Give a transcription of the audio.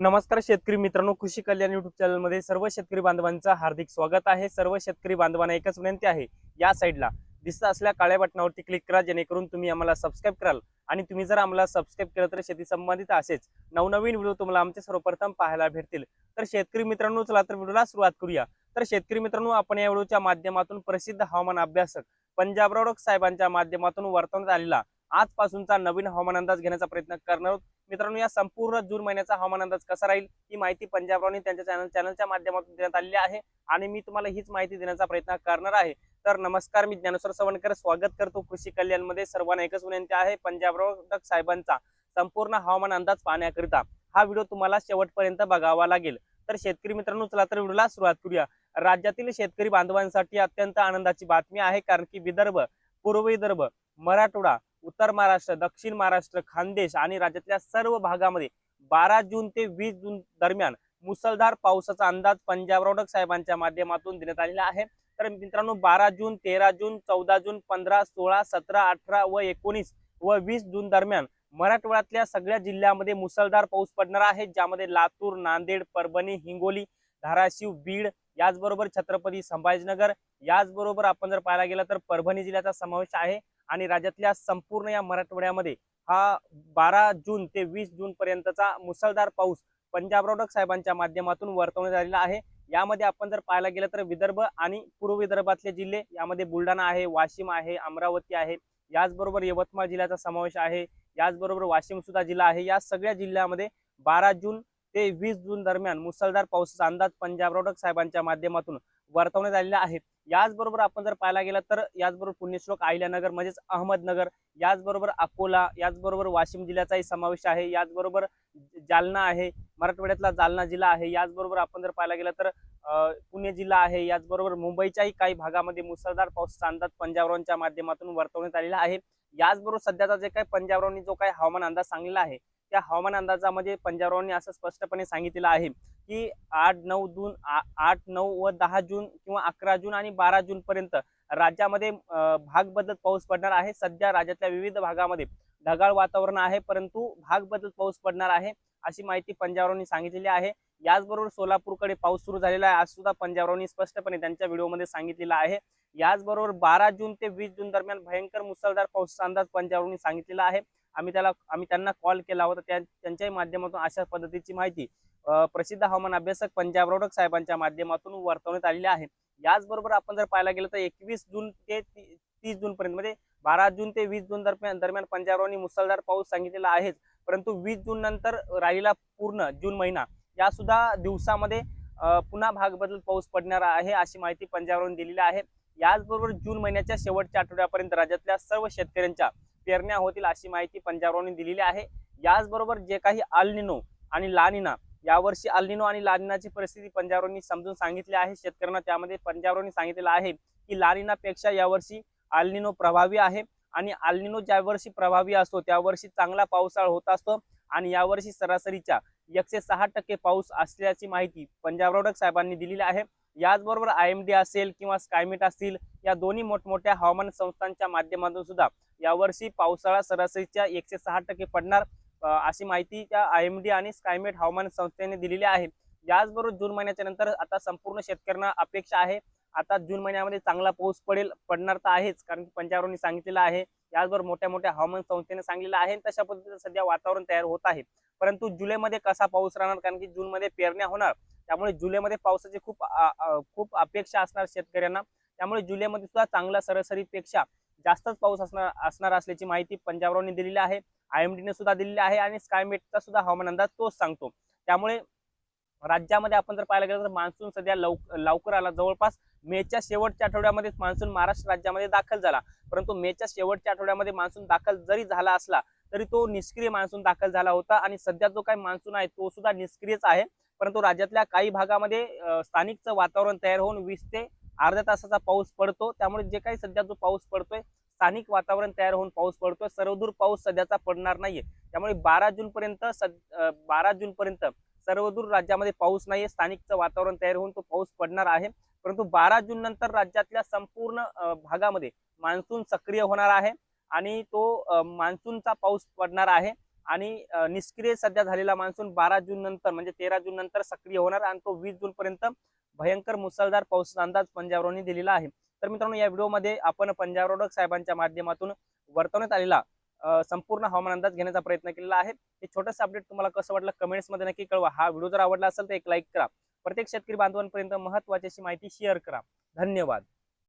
नमस्कार शेतकरी मित्रांनो कृषी कल्याण युट्यूब चॅनलमध्ये सर्व शेतकरी बांधवांचं हार्दिक स्वागत आहे. सर्व शेतकरी बांधवांना एकच विनंती आहे या साईडला दिसत असल्या काळ्या बटनावरती क्लिक करा जेणेकरून तुम्ही आम्हाला सबस्क्राईब कराल. आणि तुम्ही जर आम्हाला सबस्क्राईब केलं तर शेती संबंधित असेच नवनवीन व्हिडिओ तुम्हाला आमचे सर्वप्रथम पाहायला भेटतील. तर शेतकरी मित्रांनो चला तर व्हिडिओला सुरुवात करूया. तर शेतकरी मित्रांनो आपण या व्हिडिओच्या माध्यमातून प्रसिद्ध हवामान अभ्यासक पंजाब साहेबांच्या माध्यमातून वर्तवण्यात आलेला आजपासूनचा नवीन हवामान अंदाज घेण्याचा प्रयत्न करणार आहोत. मित्रांनो या संपूर्ण जून महिन्याचा हवामान अंदाज कसा राहील ही माहिती पंजाबरावनी त्यांच्या चॅनल चॅनलच्या माध्यमातून देण्यात आलेली आहे आणि मी तुम्हाला हीच माहिती देण्याचा प्रयत्न करणार आहे. तर नमस्कार मी ज्ञानेश्वर सवणकर. स्वागत करतो कृषी कल्याणमध्ये सर्वांना एकच विनंती आहे पंजाबराव साहेबांचा संपूर्ण हवामान अंदाज पाहण्याकरिता हा व्हिडिओ तुम्हाला शेवटपर्यंत बघावा लागेल. तर शेतकरी मित्रांनो चला तर व्हिडिओला सुरुवात करूया. राज्यातील शेतकरी बांधवांसाठी अत्यंत आनंदाची बातमी आहे कारण की विदर्भ पूर्व विदर्भ मराठवाडा उत्तर महाराष्ट्र दक्षिण महाराष्ट्र खानदेश आणि राज्यातल्या सर्व भागामध्ये बारा जून ते वीस जून दरम्यान मुसळधार पावसाचा अंदाज पंजाब साहेबांच्या माध्यमातून देण्यात आलेला आहे. तर मित्रांनो बारा जून तेरा जून चौदा जून पंधरा सोळा सतरा अठरा व एकोणीस व वीस जून दरम्यान मराठवाड्यातल्या सगळ्या जिल्ह्यामध्ये मुसळधार पाऊस पडणार आहे. ज्यामध्ये लातूर नांदेड परभणी हिंगोली धाराशिव बीड याचबरोबर छत्रपती संभाजीनगर याचबरोबर आपण जर पाहायला गेलं तर परभणी जिल्ह्याचा समावेश आहे. आणि राज्यातल्या संपूर्ण या मराठवाड्यामध्ये हा बारा जून ते वीस जून पर्यंतचा मुसळधार पाऊस पंजाब साहेबांच्या माध्यमातून वर्तवण्यात आलेला आहे. यामध्ये आपण जर पाहायला गेलं तर विदर्भ आणि पूर्व विदर्भातले जिल्हे यामध्ये बुलढाणा आहे वाशिम आहे अमरावती आहे याचबरोबर यवतमाळ जिल्ह्याचा समावेश आहे याचबरोबर वाशिम सुद्धा जिल्हा आहे. या सगळ्या जिल्ह्यामध्ये बारा जून ते वीस जून दरम्यान मुसळधार पावसाचा अंदाज पंजाब साहेबांच्या माध्यमातून वर्तवण्यात आलेला आहे. याचबरोबर आपण जर पाहायला गेला तर याचबरोबर पुण्यश्लोक अहिल्यानगर म्हणजेच अहमदनगर याचबरोबर अकोला याचबरोबर वाशिम जिल्ह्याचाही समावेश आहे याचबरोबर जालना आहे मराठवाड्यातला जालना जिल्हा आहे याचबरोबर आपण जर पाहायला गेलं तर पुणे जिल्हा आहे याचबरोबर मुंबईच्याही काही भागामध्ये मुसळधार पावसाचा अंदाज पंजाबरावांच्या माध्यमातून वर्तवण्यात आलेला आहे. याचबरोबर सध्याचा जे काही पंजाबरावांनी जो काही हवामान अंदाज सांगलेला आहे त्या हवामान अंदाजामध्ये पंजाबरावांनी असं स्पष्टपणे सांगितलेलं आहे. की आठ नऊ जून आठ नऊ व दहा जून किंवा अकरा जून आणि बारा जून पर्यंत राज्यामध्ये भाग बदलत पाऊस पडणार आहे. सध्या राज्यातल्या विविध भागामध्ये ढगाळ वातावरण आहे परंतु भाग बदलत पाऊस पडणार आहे अशी माहिती पंजाबरावांनी सांगितलेली आहे. याचबरोबर सोलापूरकडे पाऊस सुरू झालेला आहे आज सुद्धा पंजाबरावांनी स्पष्टपणे त्यांच्या व्हिडिओमध्ये सांगितलेलं आहे. याचबरोबर बारा जून ते वीस जून दरम्यान भयंकर मुसळधार पाऊसचा अंदाज पंजाबरावांनी सांगितलेला आहे. आम्ही त्याला आम्ही त्यांना कॉल केला होता त्यांच्याही माध्यमातून अशा पद्धतीची माहिती प्रसिद्ध हवामान अभ्यासक पंजाब रोडक साहेबांच्या माध्यमातून वर्तवण्यात आलेले आहे. याचबरोबर आपण जर पाहायला गेलं तर एकवीस जून ते ती- तीस जून पर्यंत म्हणजे बारा जून ते वीस जून दरम्यान दरम्यान पंजाबरावांनी मुसळधार पाऊस सांगितलेला आहेच परंतु वीस जून नंतर राहिलेला पूर्ण जून महिना. या सुद्धा दिवसामध्ये पुन्हा भाग बदल पाऊस पडणार आहे अशी माहिती पंजाबरावांनी दिलेली आहे. याचबरोबर जून महिन्याच्या शेवटच्या आठवड्यापर्यंत राज्यातल्या सर्व शेतकऱ्यांच्या पेरण्या होतील अशी माहिती पंजाबरावांनी दिलेली आहे. याचबरोबर जे काही अल्निनो आणि लानिना यावर्षी अल्निनो आणि लानिनाची परिस्थिती पंजाबरावांनी समजून सांगितली आहे. शेतकऱ्यांना त्यामध्ये पंजाबरावांनी सांगितलेलं आहे की लानिनापेक्षा यावर्षी अल्निनो प्रभावी आहे आणि अल्निनो ज्या वर्षी प्रभावी असतो त्या वर्षी चांगला पावसाळा होत असतो आणि यावर्षी सरासरीच्या एकशे सहा टक्के पाऊस असल्याची माहिती पंजाब रौडक साहेबांनी दिलेली आहे. याचबरोबर आय एम डी असेल किंवा स्कायमेट असतील या दोन्ही मोठमोठ्या हवामान संस्थांच्या माध्यमातून सुद्धा यावर्षी पावसाळा सरासरीच्या एकशे सहा टक्के पडणार. अशी माहिती त्या आय एम डी आणि स्कायमेट हवामान संस्थेने दिलेली आहे. याचबरोबर जून महिन्याच्या नंतर आता संपूर्ण शेतकऱ्यांना अपेक्षा आहे. आता जून महिन्यामध्ये चांगला पाऊस पडेल पडणार तर आहेच कारण की पंजाबरावांनी सांगितलेलं आहे. याचबरोबर मोठ्या मोठ्या हवामान संस्थेने सांगितलेलं आहे तशा पद्धतीचं सध्या वातावरण तयार होत आहे. परंतु जुलैमध्ये कसा पाऊस राहणार? कारण की जूनमध्ये पेरण्या होणार. त्यामुळे जुलैमध्ये पावसाची खूप खूप अपेक्षा असणार शेतकऱ्यांना. त्यामुळे जुलैमध्ये सुद्धा चांगला सरासरीपेक्षा जास्तच पाऊस असणार असणार असल्याची माहिती पंजाबरावांनी दिलेली आहे. आयएमडीने सुद्धा दिलेली आहे आणि स्कायमेटचा सुद्धा हवामान अंदाज तोच सांगतो. त्यामुळे राज्यामध्ये आपण जर पाहायला गेलं तर मान्सून सध्या लवकर लवकर आला. जवळपास मेच्या शेवटच्या आठवड्यामध्ये मान्सून महाराष्ट्र राज्यामध्ये दाखल झाला. परंतु मेच्या शेवटच्या आठवड्यामध्ये मान्सून दाखल जरी झाला असला तरी तो निष्क्रिय मान्सून दाखल झाला होता आणि सध्या जो काही मान्सून आहे तो सुद्धा निष्क्रियच आहे. परंतु राज्यातल्या काही भागामध्ये स्थानिकचं वातावरण तयार होऊन वीस ते अर्ध्या तासाचा पाऊस पडतो. त्यामुळे जे काही सध्या जो पाऊस पडतोय स्थानिक वातावरण तयार होऊन पाऊस पडतोय. सर्वदूर पाऊस सध्याचा पडणार नाहीये. त्यामुळे बारा जून पर्यंत बारा जून पर्यंत सर्वदूर राज्यामध्ये पाऊस नाहीये. स्थानिकचं वातावरण तयार होऊन तो पाऊस पडणार आहे. परंतु बारा जून नंतर राज्यातल्या संपूर्ण भागामध्ये मान्सून सक्रिय होणार आहे आणि तो मान्सूनचा पाऊस पडणार आहे आणि निष्क्रिय सध्या झालेला मान्सून बारा जून नंतर म्हणजे तेरा जून नंतर सक्रिय होणार आणि तो वीस जून पर्यंत भयंकर मुसळधार पाऊस अंदाज पंजाबरावनी दिलेला आहे. तर मित्रांनो या व्हिडिओमध्ये आपण पंजाब रोडक साहेबांच्या माध्यमातून वर्तवण्यात आलेला संपूर्ण हवामान अंदाज घेण्याचा प्रयत्न केलेला आहे. हे छोटंसं अपडेट तुम्हाला कसं वाटलं कमेंट्समध्ये नक्की कळवा. हा व्हिडिओ जर आवडला असेल तर एक लाईक करा. प्रत्येक शेतकरी बांधवांपर्यंत महत्वाची अशी माहिती शेअर करा. धन्यवाद.